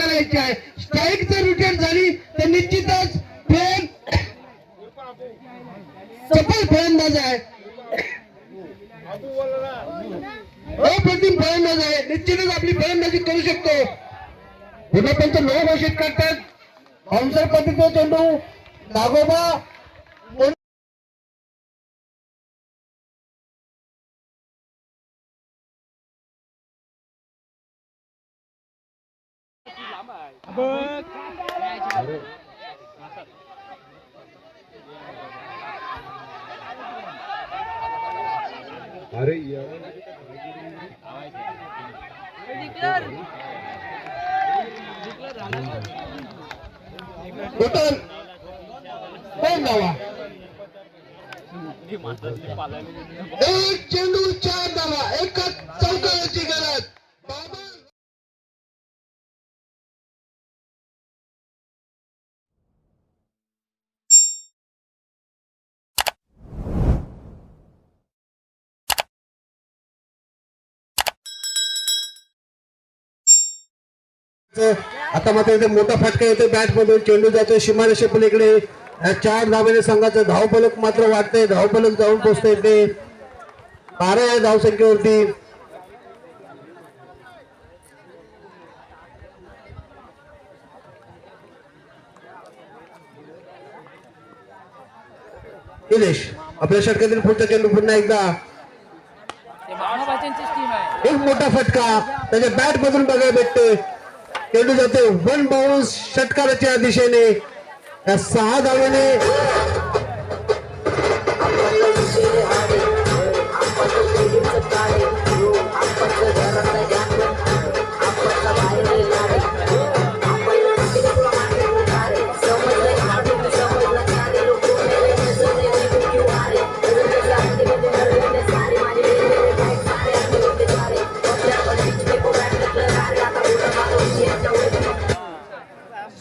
करायची आहे. स्ट्राईक जर रिटर्न झाली तर निश्चितच फेम सफल फलंदाज आहे. हो, अप्रतिम फलंदाज आहे. निश्चितच आपली फलंदाजी करू शकतो. पुन्हा त्यांचं नाव घोषित करतात. हंसर पद्धतीचा चेंडू नागोबा अरे एक चेंडू चार धावा एका आता मात्र इथे मोठा फटका येतो बॅट मधून चेंडू जातो सीमारेषे पलीकडे चार धावेने संघाचं धावफलक मात्र वाटतंय धावफलक जाऊन पोहोचतंय ते बारा या धावसंख्येवरती. निलेश आपल्या षटकातील पुढचा चेंडू पुन्हा एकदा. एक मोठा फटका. त्याच्या बॅट मधून बघायला भेटते केली जातो. वन बाउन्स षटकाराच्या दिशेने. या सहा धावेने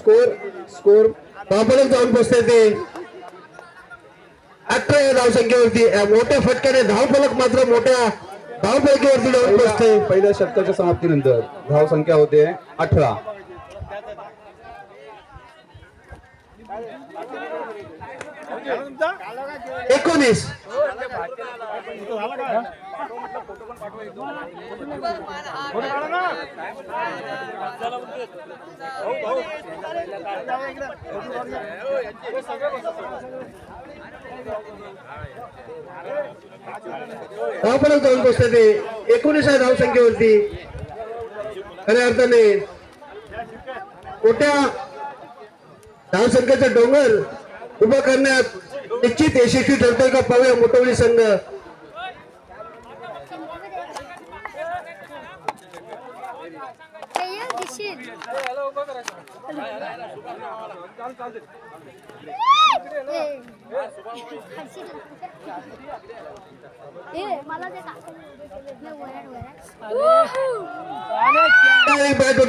स्कोर स्कोर. धावफलक जाऊन पोहोचते ते. अठरा या धावसंख्येवरती मोठ्या फटक्याने धावफलक मात्र मोठ्या धावफलकीवरती जाऊन पोहोचते पहिल्या षटकाच्या समाप्तीनंतर धाव संख्या होते अठरा. एकोणीस. धावपर्यंत जाऊन पोहोचते ते एकोणीस या धावसंख्येवरती. खऱ्या अर्थाने मोठ्या धावसंख्येचा डोंगर उभा करण्यात निश्चित यशस्वी ठरतोय का? पाहूया मोठवली संघ.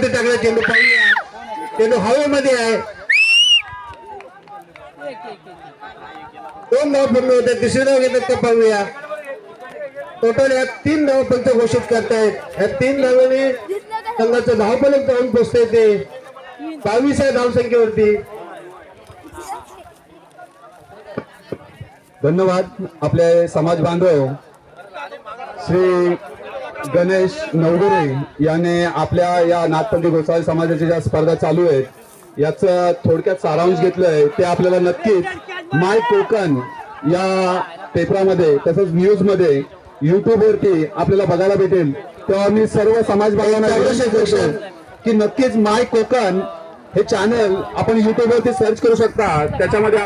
टाकलं. चेंडू पाहूया. चेंडू हवेमध्ये आहे. दोन धाव पूर्ण होते तिसरी धाव घेतात का पाहूया? टोटल या तीन धाव फक्त घोषित करतायत. या तीन धावांनी संघाचं धावपलक जाऊन पोचते ते. बावीस आहे धावसंख्येवरती. धन्यवाद आपले समाज बांधव. श्री गणेश नवगुरे याने आपल्या या नाथपंथी गोसावी समाजाच्या ज्या स्पर्धा चालू आहेत याचं थोडक्यात सारांश घेतलंय. ते आपल्याला नक्कीच माय कोकण या पेपरामध्ये तसंच न्यूजमध्ये युट्यूब वरती आपल्याला बघायला भेटेल. तेव्हा मी सर्व समाज बांधवांना विनंती करतो की नक्कीच माय कोकण हे चॅनल आपण युट्यूब वरती सर्च करू शकता. त्याच्यामध्ये